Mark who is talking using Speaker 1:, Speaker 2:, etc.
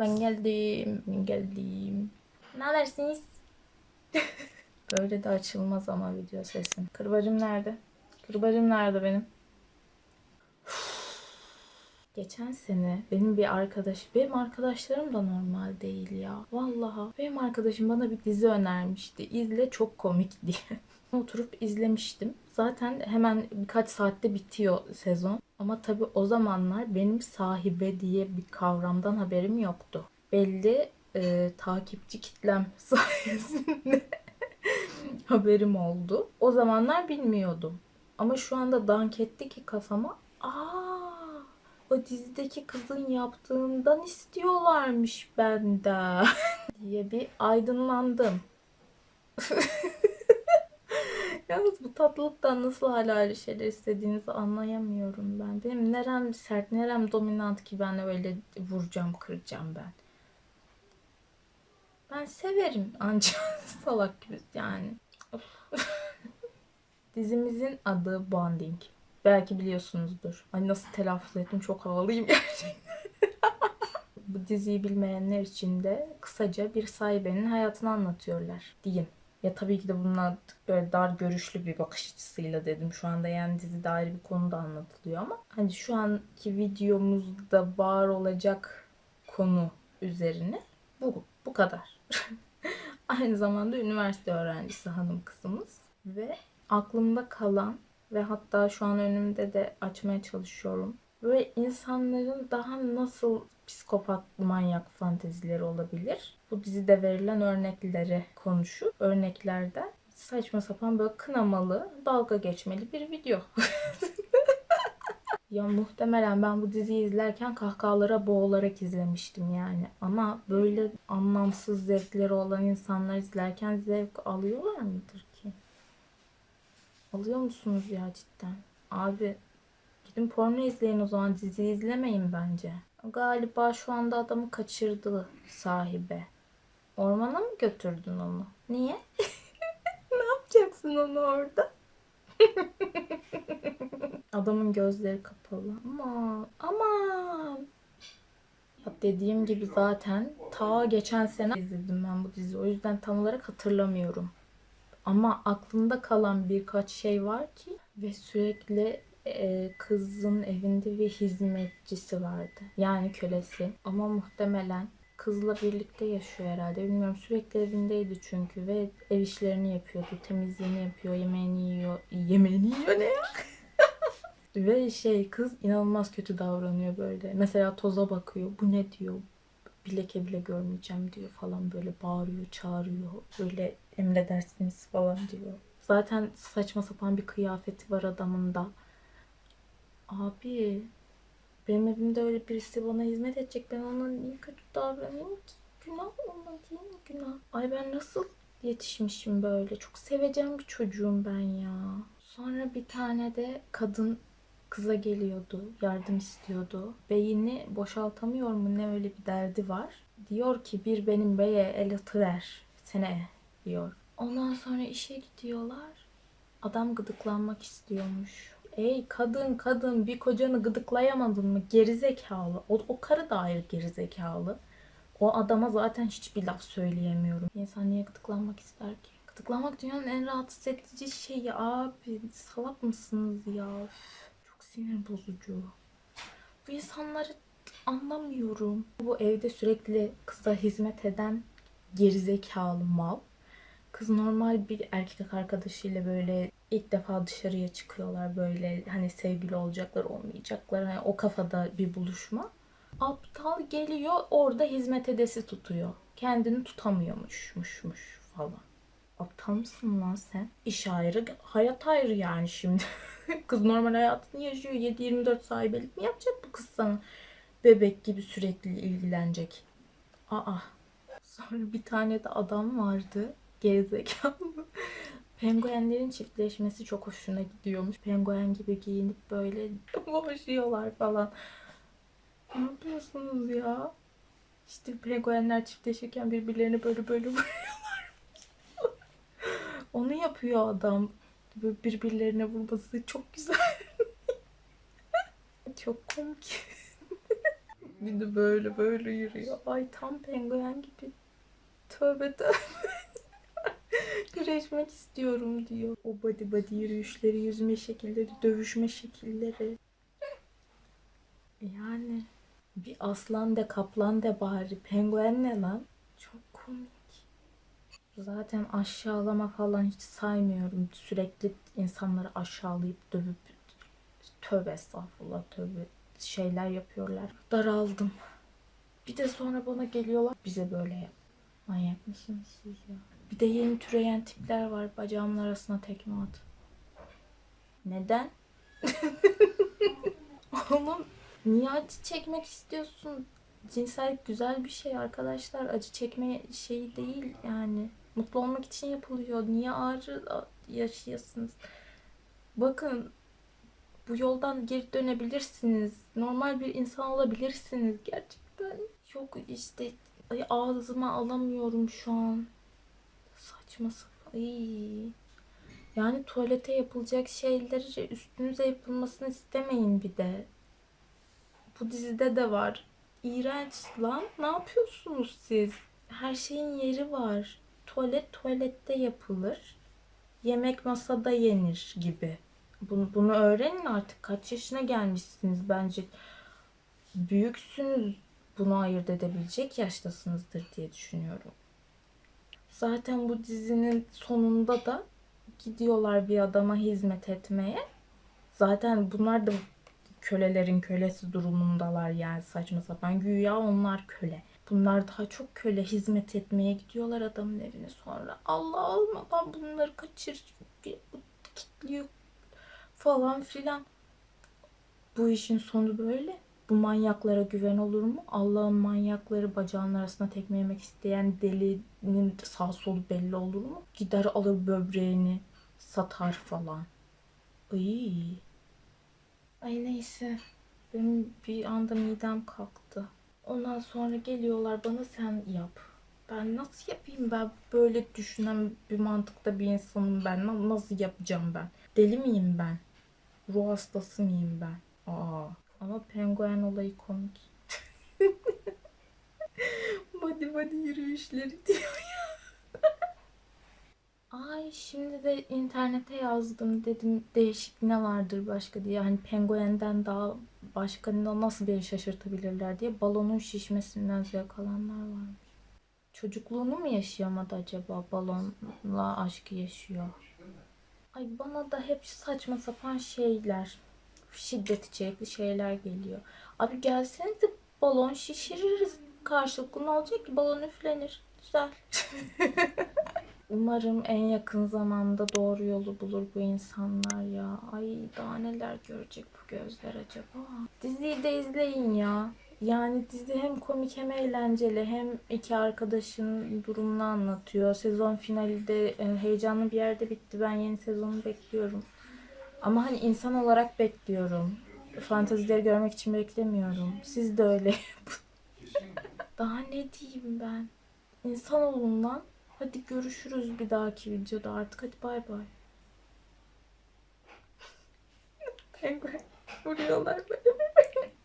Speaker 1: Ben geldim. Ben geldim. Ne habersiniz? Böyle de açılmaz ama video sesim. Kırbacım nerede? Kırbacım nerede benim? Geçen sene benim bir arkadaş, benim arkadaşlarım da normal değil ya. Vallahi benim arkadaşım bana bir dizi önermişti. İzle çok komik diye. Oturup izlemiştim. Zaten hemen birkaç saatte bitiyor sezon. Ama tabii o zamanlar benim sahibe diye bir kavramdan haberim yoktu. Belli e, takipçi kitlem sayesinde haberim oldu. O zamanlar bilmiyordum. Ama şu anda dank etti ki kafama. Aa, o dizideki kızın yaptığından istiyorlarmış benden diye bir aydınlandım. Yalnız bu tatlılıktan nasıl hala öyle şeyler istediğinizi anlayamıyorum ben. Benim nerem sert, nerem dominant ki ben öyle vuracağım, kıracağım ben. Ben severim ancak salak gibi yani. Dizimizin adı Bonding. Belki biliyorsunuzdur. Ay nasıl telaffuz ettim çok havalıyım gerçekten. Bu diziyi bilmeyenler için de kısaca bir sahibenin hayatını anlatıyorlar diyeyim. Ya tabii ki de bunlar böyle dar görüşlü bir bakış açısıyla dedim. Şu anda yani dizide ayrı bir konuda anlatılıyor ama hani şu anki videomuzda var olacak konu üzerine bu. Bu kadar. Aynı zamanda üniversite öğrencisi hanım kızımız ve aklımda kalan ve hatta şu an önümde de açmaya çalışıyorum. Böyle insanların daha nasıl psikopat, manyak fantezileri olabilir? Bu dizide verilen örnekleri konuşup örneklerden saçma sapan böyle kınamalı, dalga geçmeli bir video. ya muhtemelen ben bu diziyi izlerken kahkahalara boğularak izlemiştim yani. Ama böyle anlamsız zevkleri olan insanlar izlerken zevk alıyorlar mıdır ki? Alıyor musunuz ya cidden? Abi gidin porno izleyin o zaman dizi izlemeyin bence. Galiba şu anda adamı kaçırdı sahibe. Ormana mı götürdün onu? Niye? ne yapacaksın onu orada? Adamın gözleri kapalı. Ama aman. Ya dediğim gibi zaten ta geçen sene izledim ben bu diziyi. O yüzden tam olarak hatırlamıyorum. Ama aklımda kalan birkaç şey var ki ve sürekli e, kızın evinde bir hizmetçisi vardı. Yani kölesi. Ama muhtemelen kızla birlikte yaşıyor herhalde. Bilmiyorum sürekli evindeydi çünkü ve ev işlerini yapıyordu. Temizliğini yapıyor, yemeğini yiyor. Yemeğini yiyor ne ya? ve şey kız inanılmaz kötü davranıyor böyle. Mesela toza bakıyor. Bu ne diyor? Bir leke bile görmeyeceğim diyor falan böyle bağırıyor, çağırıyor. Böyle emredersiniz falan diyor. Zaten saçma sapan bir kıyafeti var adamın da. Abi benim evimde öyle birisi bana hizmet edecek. Ben ona niye kötü davranayım ki? Günah ona değil mi günah? Ay ben nasıl yetişmişim böyle? Çok seveceğim bir çocuğum ben ya. Sonra bir tane de kadın kıza geliyordu. Yardım istiyordu. Beyni boşaltamıyor mu ne öyle bir derdi var. Diyor ki bir benim beye el atıver sene diyor. Ondan sonra işe gidiyorlar. Adam gıdıklanmak istiyormuş. Ey kadın kadın bir kocanı gıdıklayamadın mı? Gerizekalı. O, o karı da ayrı gerizekalı. O adama zaten hiçbir laf söyleyemiyorum. İnsan niye gıdıklanmak ister ki? Gıdıklanmak dünyanın en rahatsız edici şeyi abi. Salak mısınız ya? Çok sinir bozucu. Bu insanları anlamıyorum. Bu evde sürekli kıza hizmet eden gerizekalı mal. Kız normal bir erkek arkadaşıyla böyle ilk defa dışarıya çıkıyorlar böyle hani sevgili olacaklar olmayacaklar hani o kafada bir buluşma. Aptal geliyor orada hizmet edesi tutuyor. Kendini tutamıyormuşmuşmuş falan. Aptal mısın lan sen? İş ayrı, hayat ayrı yani şimdi. kız normal hayatını yaşıyor. 7-24 sahibelik mi yapacak bu kız sana? Bebek gibi sürekli ilgilenecek. Aa. Sonra bir tane de adam vardı. Gerizekalı. Penguenlerin çiftleşmesi çok hoşuna gidiyormuş. Penguen gibi giyinip böyle boğuşuyorlar falan. Ne yapıyorsunuz ya? İşte penguenler çiftleşirken birbirlerine böyle böyle vuruyorlar. Onu yapıyor adam. Birbirlerine vurması çok güzel. çok komik. Bir de böyle böyle yürüyor. Ay tam penguen gibi. Tövbe tövbe. Güreşmek istiyorum diyor. O body body yürüyüşleri, yüzme şekilleri, dövüşme şekilleri. Yani bir aslan de kaplan de bari. Penguen ne lan? Çok komik. Zaten aşağılama falan hiç saymıyorum. Sürekli insanları aşağılayıp dövüp tövbe estağfurullah tövbe şeyler yapıyorlar. Daraldım. Bir de sonra bana geliyorlar bize böyle yap. Manyak mısınız siz ya? Bir de yeni türeyen tipler var. Bacağımın arasına tekme at. Neden? Oğlum niye acı çekmek istiyorsun? Cinsellik güzel bir şey arkadaşlar. Acı çekme şeyi değil yani. Mutlu olmak için yapılıyor. Niye ağrı yaşayasınız? Bakın bu yoldan geri dönebilirsiniz. Normal bir insan olabilirsiniz gerçekten. Yok işte ağzıma alamıyorum şu an. Saçma sapan. Ay. Yani tuvalete yapılacak şeyleri üstünüze yapılmasını istemeyin bir de. Bu dizide de var. İğrenç lan. Ne yapıyorsunuz siz? Her şeyin yeri var. Tuvalet tuvalette yapılır. Yemek masada yenir gibi. Bunu, bunu öğrenin artık. Kaç yaşına gelmişsiniz bence. Büyüksünüz. Bunu ayırt edebilecek yaştasınızdır diye düşünüyorum. Zaten bu dizinin sonunda da gidiyorlar bir adama hizmet etmeye. Zaten bunlar da kölelerin kölesi durumundalar yani saçma sapan. Güya onlar köle. Bunlar daha çok köle hizmet etmeye gidiyorlar adamın evine sonra. Allah almadan bunları kaçır kilitliyor falan filan. Bu işin sonu böyle. Bu manyaklara güven olur mu? Allah'ın manyakları bacağının arasına tekme yemek isteyen delinin sağ solu belli olur mu? Gider alır böbreğini satar falan. Ay. Ay neyse. Benim bir anda midem kalktı. Ondan sonra geliyorlar bana sen yap. Ben nasıl yapayım ben böyle düşünen bir mantıkta bir insanım ben. Na- Nasıl yapacağım ben? Deli miyim ben? Ruh hastası mıyım ben? Aa. Ama penguen olayı komik. body body yürüyüşleri diyor ya. Ay şimdi de internete yazdım dedim değişik ne vardır başka diye. Hani penguenden daha başka nasıl beni şaşırtabilirler diye balonun şişmesinden zevk alanlar varmış. Çocukluğunu mu yaşayamadı acaba balonla aşkı yaşıyor? Ay bana da hep saçma sapan şeyler, şiddet içerikli şeyler geliyor. Abi gelsenize balon şişiririz karşılıklı ne olacak ki balon üflenir. Güzel. Umarım en yakın zamanda doğru yolu bulur bu insanlar ya. Ay daha neler görecek bu gözler acaba? Diziyi de izleyin ya. Yani dizi hem komik hem eğlenceli hem iki arkadaşın durumunu anlatıyor. Sezon finali de e, heyecanlı bir yerde bitti. Ben yeni sezonu bekliyorum. Ama hani insan olarak bekliyorum. Fantezileri görmek için beklemiyorum. Siz de öyle. Daha ne diyeyim ben? İnsan olun lan. Hadi görüşürüz bir dahaki videoda artık. Hadi bay bay. Penguen vuruyorlar böyle.